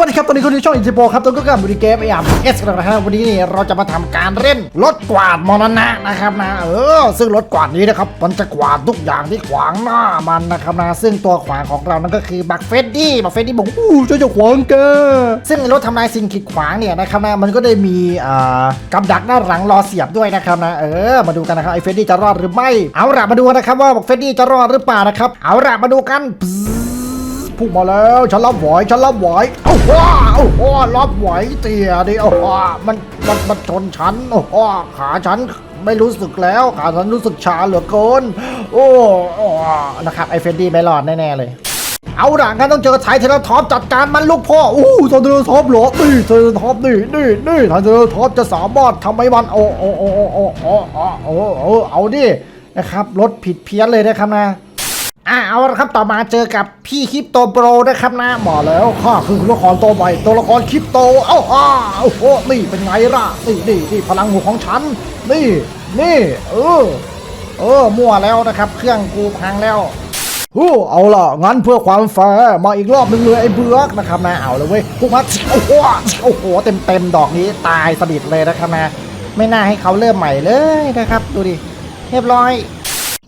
วัสดีครับตอนนี้คุณอยู่ช่องอินเทโปครับตัวก็กับบริเกมไออัมเอสกันนะครับวันนี้นี่เราจะมาทำการเล่นรถกวาดมรณะนะครับนะเออซึ่งรถกวาดนี้นะครับมันจะกวาดทุกอย่างที่ขวางหน้ามันนะครับนะซึ่งตัวขวางของเรานั่นก็คือบักเฟดดี้บักเฟดดี้บอกอู้จะจะขวางแกซึ่งรถทำลายสิ่งขีดขวางเนี่ยนะครับนะมันก็ได้มีอ่ากับดักด้าหลังรอเสียบด้วยนะครับนะเออมาดูกันนะครับไอ้เฟดดี้จะรอดหรือไม่เอาละมาดูนนะครับว่าบักเฟดดี้จะรอดหรือเปล่านะครับเอาละมาดูกัน พุ่งมาแล้วฉันรับไหวฉันรับไหวโอ้โหโอ้โหรับไหวเตี่ยดิโอ้โหมันมันมันชนฉันโอ้โหขาฉันไม่รู้สึกแล้วขาฉันรู้สึกชาเหลือเกินโอ้โหนะครับไอเฟนดี้ไม่รอดแน่ๆเลยเอาด่างกันต้องเจอไทเทนท็อปจัดการมันลูกพ่ออู้ไทเทนท็อปเหรอนี่ไทเทนท็อปนี่นี่นี่ไทเทนท็อปจะสามารถทำให้มันโอ้โอ้โอ้โอ้โอ้โอ้โอ้เอาดินะครับรถผิดเพี้ยนเลยนะครับนะ อะเอาละครับต่อมาเจอกับพี่คริปโตโปรนะครับนะบอกแล้วข้าคือตัวละครตัวใหม่ตัวละครคริปโตเอ้าอ้าโอ้โหนี่เป็นไงล่ะนี่นี่นี่พลังหัวของฉัน นี่นี่เออเออมั่วแล้วนะครับ เครื่องกูพังแล้วฮู้เอาล่ะงั้นเพื่อความแฟร์มาอีกรอบหนึงเลยไอ้เบือกนะครับนะเอาเลยเว้ยพวกมาโอ้โหโอ้โหเต็มเต็มดอกนี้ตายสนิทเลยนะครับนะไม่น่าให้เขาเริ่มใหม่เลยนะครับ ดูดิเรียบร้อย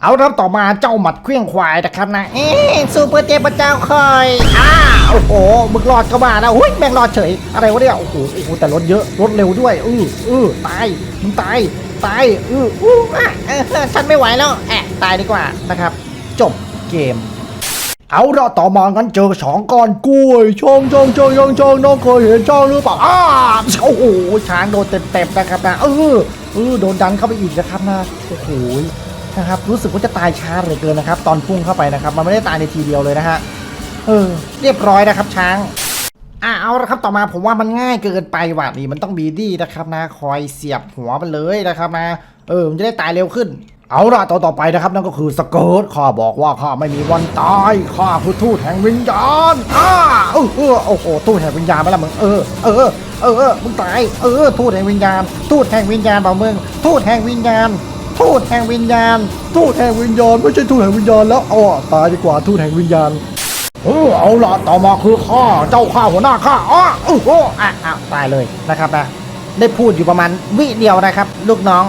เอาครับต่อมาเจ้าหมัดเครื่องควายนะครับนะ เอ๊ะซูเปอร์เทพเจ้าคอย อ้าโอ้โหมึงรอดเข้ามาแล้วหุ้ยแม่งรอดเฉย อะไรวะเนี่ย โอ้โหโอ้โหแต่รถเยอะ รถเร็วด้วย อืออือตาย มึงตาย ตาย อืออู้อะเออฉันไม่ไหวแล้วแอะตายดีกว่านะครับ จบเกมเอาละต่อมางั้นเจอสองก้อนกล้วยช่องช่องช่องช่องช่องน้องเคยเห็นช่องหรือเปล่าอ้าโอ้โหช้างโดนเต็มๆนะครับนะเออเออโดนดันเข้าไปอีกนะครับนะโอ้โห นะครับรู้สึกว่าจะตายช้าเหลยเกินนะครับ ตอนพุ่งเข้าไปนะครับ มันไม่ได้ตายในทีเดียวเลยนะฮะเออเรียบร้อยนะครับช้างอะเอาละครับต่อมาผมว่ามันง่ายเกินไปว่ะนี่มันต้องบีดี้นะครับนะคอยเสียบหัวมันเลยนะครับนะเออมันจะได้ตายเร็วขึ้น เอาละต่อต่อไปนะครับนั่นก็คือสเกิร์ตข้าบอกว่าข้าไม่มีวันตายข้าคือทูตแห่งวิญญาณอ้าเออเออโอ้โหทูตแห่งวิญญาณไปแล้วมึงเออเออเออเออมึงตายเออทูตแห่งวิญญาณทูตแห่งวิญญาณเปล่ามึงทูตแห่งวิญญาณ ทูตแห่งวิญญาณ ทูตแห่งวิญญาณไม่ใช่ทูตแห่งวิญญาณแล้วอ๋อตายดีกว่าทูตแห่งวิญญาณเออเอาละต่อมาคือข้าเจ้าข้าหัวหน้าข้าอ้อโอ้โหอะอะตายเลยนะครับนะได้พูดอยู่ประมาณวิเดียวนะครับ ลูกน้อง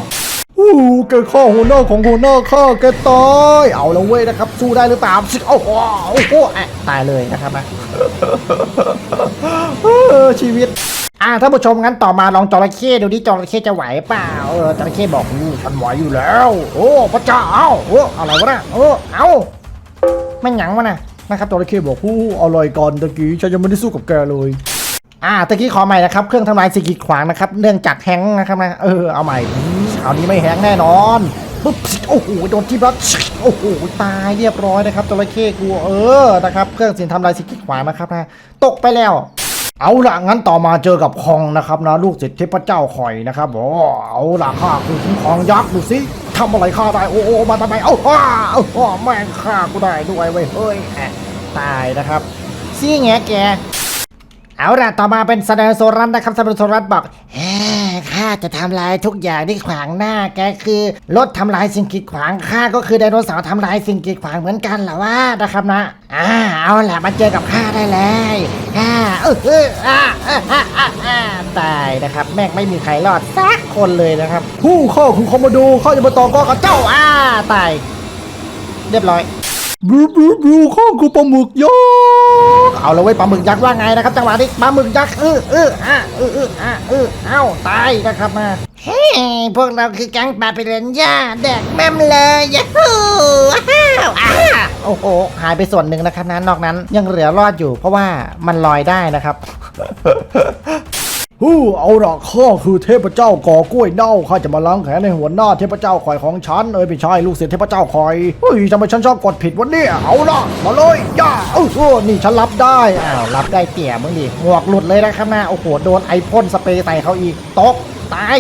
อู้แกข้าหัวหน้าของหัวหน้าข้าแกตายเอาล้วเว้ยนะครับ สู้ได้หรือเปล่าโอ้โหโอ้โหอะตายเลยนะครับนะชีวิต อ่าท่านผู้ชมงั้นต่อมาลองจระเข้ดูดิจระเข้จะไหวเปล่าเออจระเข้บอกอู้ฉันไหวอยู่แล้ว โอ้พระเจ้าเอ้าโอ้อะไรวะนะเออเอาไม่หยังวะนะนะครับจระเข้บอกอู้อร่อยก่อนตะกี้ฉันยังไม่ได้สู้กับแกเลยอ่าตะกี้ขอใหม่นะครับเครื่องทำลายสิ่งกีดขวางนะครับเนื่องจากแฮงนะครับนะเออเอาใหม่คราวนี้ไม่แฮงแน่นอนปุ๊บโอ้โหโดนที่รัดโอ้โหตายเรียบร้อยนะครับจระเข้กูเออนะครับเครื่องสิ่งทำลายสิ่งกีดขวางนะครับนะตกไปแล้ว เอาละงั้นต่อมาเจอกับคองนะครับนะลูกศิษย์เทพเจ้าคอยนะครับโอ้เอาละข้าคือคุ้มคองยักษ์ดูสิทำอะไรข้าได้โอ้โอมาทำไมเอ้าอ้าเอ้าแม่งข้ากูได้ด้วยเว้ยเฮ้ยแอะตายนะครับซี่แงแกเอาละต่อมาเป็นซาเดโซรันนะครับซาเดโซรันบอกเฮ้ ข้าจะทำลายทุกอย่างที่ขวางหน้าแกคือรถทำลายสิ่งกีดขวางข้าก็คือไดโนเสาร์ทำลายสิ่งกีดขวางเหมือนกันเหรอวะนะครับนะอ่าเอาละมาเจอกับข้าได้เลยอ่าเออเอออ่าอ่าอ่าอ่าตายนะครับ แม่งไม่มีใครรอดสักคนเลยนะครับผู้ข้าคือคอมโมโดข้าจะมาต่อกอกับเจ้าอ่าตาย เรียบร้อย บลูบลูบลูข้องกูปลาหมึกยักษ์เอาละเว้ยปลาหมึกยักษ์ว่าไงนะครับจังหวะนี้ปลาหมึกยักษ์เออเอออะเออเอออะเออเอ้าตายนะครับมาเฮ้พวกเราคือแก๊งปลาปิเรนย่าแดกแม่มเลยยะฮูว้าวอะโอ้โหหายไปส่วนหนึ่งนะครับนะนอกนั้นยังเหลือรอดอยู่ เพราะว่ามันลอยได้นะครับ ฮู้เอาละข้าคือเทพเจ้าก่อกล้วยเน่าข้าจะมาล้างแค้นในหัวหน้าเทพเจ้าคอยของฉันเอ้ยไม่ใช่ลูกศิษย์เทพเจ้าคอยเฮ้ยทำไมฉันชอบกดผิดวันนี้เอาละมาเลยย่าเออเออนี่ฉันรับได้อ้าวรับได้เตี่ยมึงดิหมวกหลุดเลยนะครับนะโอ้โหโดนไอพ่นสเปรย์ใส่เขาอีกตกตาย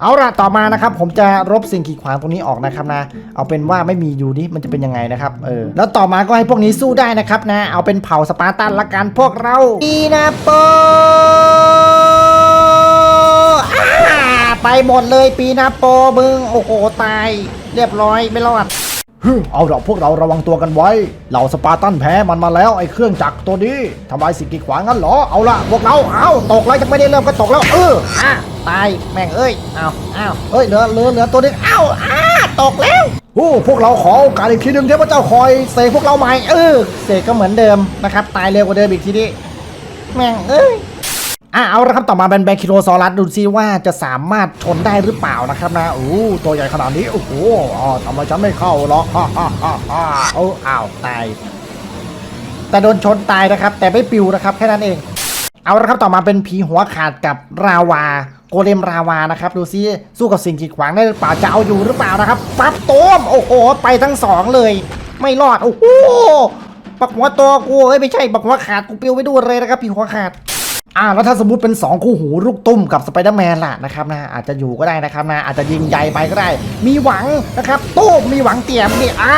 เอาละต่อมานะครับผมจะรบสิ่งกีดขวางตรงนี้ออกนะครับนะ เอาเป็นว่าไม่มีอยู่ดิมันจะเป็นยังไงนะครับเออแล้วต่อมาก็ให้พวกนี้สู้ได้นะครับนะ เอาเป็นเผ่าสปาร์ตันละกันพวกเราอีนาโปอ ไปหมดเลยปีนาโปมึง โอ้โห ตาย เรียบร้อยไม่รอดฮึเอาละพวกเราระวังตัวกันไว้ เหล่าสปาร์ตันแพ้มันมาแล้วไอ้เครื่องจักรตัวนี้ทำลายสิ่งกีดขวางงั้นเหรอ เอาละพวกเราเอาตกแล้วจะไม่ได้เริ่มก็ตกแล้ว เอออะตายแม่งเอ้ยเอาเอาเอ้ยเหลือเหลือเหลือตัวนึงเอาอ่าตกแล้วโอ้พวกเราขอโอกาสอีกทีหนึ่งเทพเจ้าคอยเสกพวกเราใหม่เออเสกก็เหมือนเดิมนะครับ ตายเร็วกว่าเดิมอีกทีนี้แม่งเอ้ย อะเอาละครับต่อมาเป็นแบคคิโรซอรัสดูซิว่าจะสามารถชนได้หรือเปล่านะครับนะโอ้ตัวใหญ่ขนาดนี้โอ้โหอ๋อทำไมฉันไม่เข้าหรอกฮ่าฮ่าฮ่าฮ่าเอาอ้าวตายแต่โดนชนตายนะครับ แต่ไม่ปิวนะครับแค่นั้นเอง เอาละครับต่อมาเป็นผีหัวขาดกับราวา โกเลมราวานะครับ ดูซิสู้กับสิ่งกีดขวางได้หรือเปล่าจะเอาอยู่หรือเปล่านะครับปั๊บโต้มโอ้โหไปทั้งสองเลย ไม่รอดโอ้โหปักหัวตัวกูเอ้ยไม่ใช่ปักหัวขาดกูปิวไปด้วยเลยนะครับผีหัวขาด อ่าแล้วถ้าสมมติเป็น 2 คู่หูลูกตุ้มกับสไปเดอร์แมนล่ะนะครับนะอาจจะอยู่ก็ได้นะครับนะอาจจะยิงใหญ่ไปก็ได้ มีหวังนะครับตุ้มมีหวังเตี่ยมนี่อ่า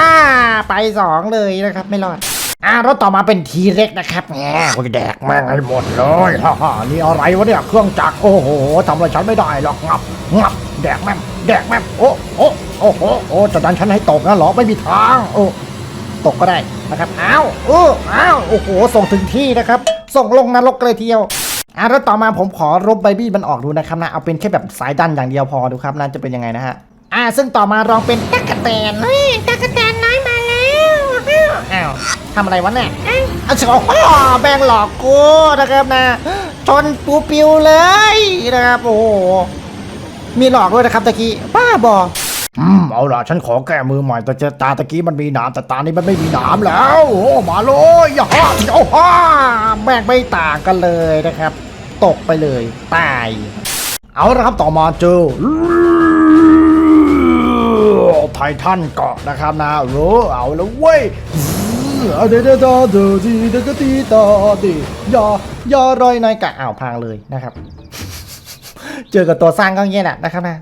ไป 2 เลยนะครับไม่รอดอ่าแล้วต่อมาเป็นทีเล็กนะครับแหมโอ้ยแดกแม่งให้หมดเลยฮ่าฮ่านี่อะไรวะเนี่ยเครื่องจักรโอ้โหทำอะไรฉันไม่ได้หรอกงับงับแดกแม่งแดกแม่งโอ้โอ้โอ้โหโอ้จะดันฉันให้ตกนะเหรอไม่มีทางโอ้ตกก็ได้นะครับอ้าวเอออ้าวโอ้โหส่งถึงที่นะครับ ส่งลงนรกเลยทีเดียว อะแล้วต่อมาผมขอรบไบบี้มันออกดูนะครับนะเอาเป็นแค่แบบสายดันอย่างเดียวพอดูครับนะจะเป็นยังไงนะฮะอ่าซึ่งต่อมาลองเป็นตั๊กแตนเฮ้ยตากระแตนน้อยมาแล้วอ้าวทำอะไรวะเนี่ยอ้าวโอ้โหแบงหลอกกูนะครับนะชนปูปิวเลยนะครับโอ้โหมีหลอกด้วยนะครับตะกี้บ้าบออืมเอาล่ะฉันขอแก้มือใหม่แต่เจอตาตะกี้มันมีหนามแต่ตานี้มันไม่มีหนามแล้ว โอ้มาเลยอย่าฮ่าโอ้ฮ่าแม่งไม่ต่างกันเลยนะครับ ตกไปเลย ตาย เอาละครับต่อมาเจอไททันเกาะนะครับนะโอ้เอาแล้วเว้ยเอาเดดเดเดดีเดกตีตาดีอย่าอย่ารอยในกะอ้าวพังเลยนะครับ เจอกับตัวสร้างก็อย่างเงี้ยแหละนะครับนะ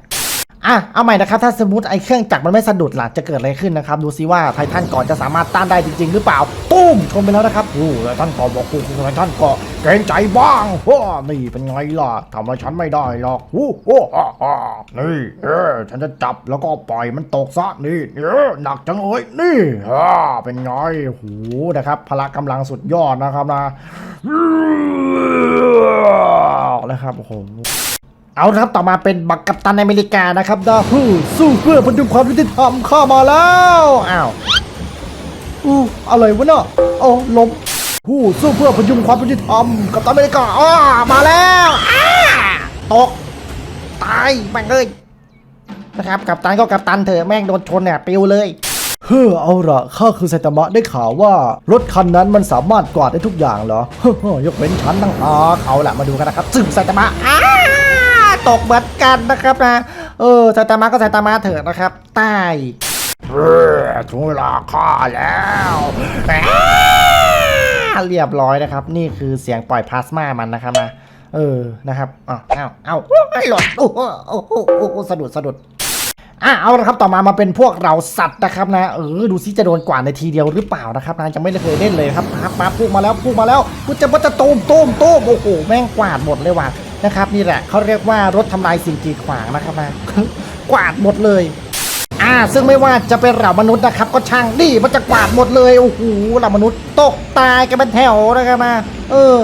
อะเอาใหม่นะครับ ถ้าสมมติไอ้เครื่องจักรมันไม่สะดุดล่ะจะเกิดอะไรขึ้นนะครับ ดูซิว่าไททันก่อนจะสามารถต้านได้จริง ๆ หรือเปล่าตุ้มชนไปแล้วนะครับโอ้ไททันก่อนบอกกูไททันก่อน กรงใจบ้างว้านี่เป็นไงล่ะทำอะไรฉันไม่ได้หรอกโอ้โหอ่าอ่านี่เออฉันจะจับแล้วก็ปล่อยมันตกซะนี่เออหนักจังเลยนี่อ่าเป็นไงโอ้โหนะครับพละกำลังสุดยอดนะครับนะนะครับโอ้โหเอาครับต่อมาเป็นบักกัปตันอเมริกานะครับดาฮูสู้เพื่อพดุความยุติธรรมข้ามาแล้วอ้าวอู้อะไรวะเนาะเอาลบ ฮู้สู้เพื่อพยุงความยุติธรรมกัปตันอเมริกาอ้ามาแล้วอ้าตก ตายแม่งเลยนะครับกัปตันก็กัปตันเถอะแม่งโดนชนเนี่ยปิวเลยเฮ้อเอาละข้าคือไซตามะได้ข่าวว่ารถคันนั้นมันสามารถกวาดได้ทุกอย่างเหรอเฮ้อยกเว้นฉันตั้งหากเอาละมาดูกันนะครับซึ่งไซตามะอ้าตกเหมือนกันนะครับนะเออไซตามะก็ไซตามะเถอะนะครับใต้เออถึงเวลาฆ่าแล้วอ้า เรียบร้อยนะครับ นี่คือเสียงปล่อยพลาสมามันนะครับนะเออนะครับอ้าวอ้าวอ้าวไอ้หลอดโอ้โหโอ้โหโอ้โหสะดุดสะดุดอะเอาละครับต่อมามาเป็นพวกเราสัตว์นะครับนะเออดูซิจะโดนกว่าดในทีเดียวหรือเปล่านะครับนะจะไม่ได้เคยเล่นเลยครับปั๊บปั๊บพุ่งมาแล้วพุ่งมาแล้วกูจะมันจะตูมตูมตูมโอ้โหแม่งกวาดหมดเลยว่ะนะครับนี่แหละเขาเรียกว่ารถทำลายสิ่งกีดขวางนะครับนะกวาดหมดเลย อ่า ซึ่งไม่ว่าจะเป็นเหล่ามนุษย์นะครับก็ช่างดิมันจะกวาดหมดเลยโอ้โหเหล่ามนุษย์ตกตายกันเป็นแถวนะครับนะเออ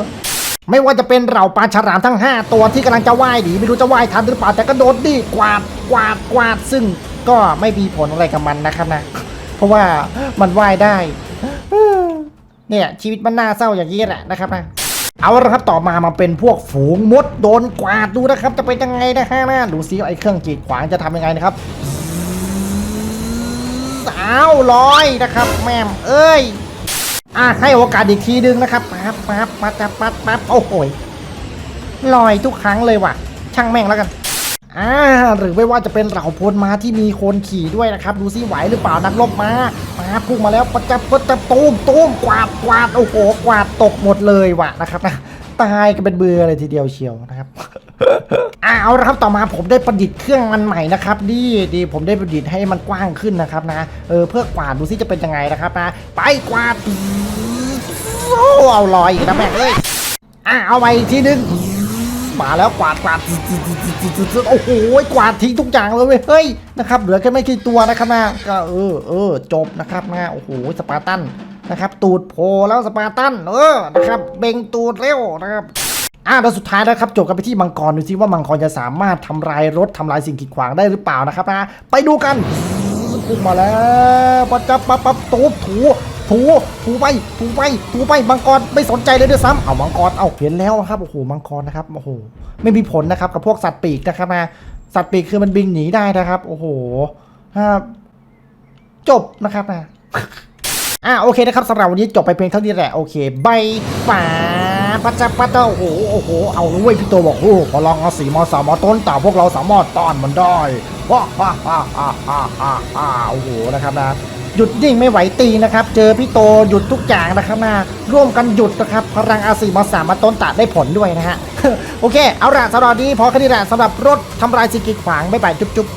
ไม่ว่าจะเป็นเหล่าปลาฉลามทั้ง 5 ตัวที่กำลังจะว่ายหนีไม่รู้จะว่ายทันหรือเปล่าแต่ก็โดนดีกวาดกวาดกวาดซึ่งก็ไม่มีผลอะไรกับมันนะครับนะ เพราะว่ามันว่ายได้เออเนี่ยชีวิตมันน่าเศร้าอย่างนี้แหละนะครับนะเอาละครับต่อมามาเป็นพวกฝูงมดโดนกวาดดูนะครับ จะเป็นยังไงนะฮะนะดูซิว่าไอ้เครื่องกีดขวางจะทำยังไงนะครับ อ้าวลอยนะครับ แม่มเอ้ยอะให้โอกาสอีกทีนึงนะครับปั๊บปั๊บปั๊บปั๊บปั๊บปั๊บโอ้โหยลอยทุกครั้งเลยว่ะ ช่างแม่งแล้วกันอ่าหรือไม่ว่าจะเป็นเหล่าพลมาที่มีคนขี่ด้วยนะครับ ดูซิไหวหรือเปล่านักรบมามาพุ่งมาแล้วประจับประจับตูมตูมกวาดกวาดโอ้โหกวาดตกหมดเลยว่ะนะครับนะตายกันเป็นเบื่อเลยทีเดียวเชียวนะครับ อ่าเอาละครับต่อมาผมได้ประดิษฐ์เครื่องมันใหม่นะครับดีดีผมได้ประดิษฐ์ให้มันกว้างขึ้นนะครับนะเออเพื่อกวาดดูซิจะเป็นยังไงนะครับนะไปกวาดโอ้เอาลอยอีกนะแม่เอ้ยอ่าเอาไปทีนึงมาแล้วกวาดกวาดโอ้โหกวาดทิ้งทุกอย่างเลยเว้ยเฮ้ยนะครับเหลือแค่ไม่กี่ตัวนะครับนะก็เออเออจบนะครับนะโอ้โหสปาร์ตันนะครับ ตูดโผล่แล้วสปาร์ตันเออนะครับเบ่งตูดเร็วนะครับ อ่าแล้วสุดท้ายนะครับจบกันไปที่มังกรดูซิว่ามังกรจะสามารถทำลายรถทำลายสิ่งกีดขวางได้หรือเปล่านะครับนะไปดูกันขึ้นมาแล้วปับจับปั๊บปั๊บตูบถูถูถูไปถูไปถูไปมังกรไม่สนใจเลยด้วยซ้ำเอามังกรเอาเห็นแล้วครับโอ้โหมังกรนะครับโอ้โหไม่มีผลนะครับกับพวกสัตว์ปีกนะครับนะสัตว์ปีกคือมันบินหนีได้นะครับ โอ้โหอ่าจบนะครับนะอ่าโอเคนะครับสำหรับวันนี้จบไปเพียงเท่านี้แหละโอเคบายป่า ปัจจปัจจโอ้โหโอ้โหเอานุ้ยพี่โตบอกโอ้พลังอาสีมอสามอต้นต่าพวกเราสามารถต้านมันได้ว้าฮ่าฮ่าฮ่าฮ่าฮ่าโอ้โหนะครับนะหยุดนิ่งไม่ไหวตีนะครับ เจอพี่โตหยุดทุกอย่างนะครับนะร่วมกันหยุดนะครับพลังอาสีมอสามาต้นตาได้ผลด้วยนะฮะโอเค เอาละสำหรับวันนี้พอแค่นี้แหละสำหรับรถทำลายสิ่งกีดขวางบ๊ายบายจุ๊บ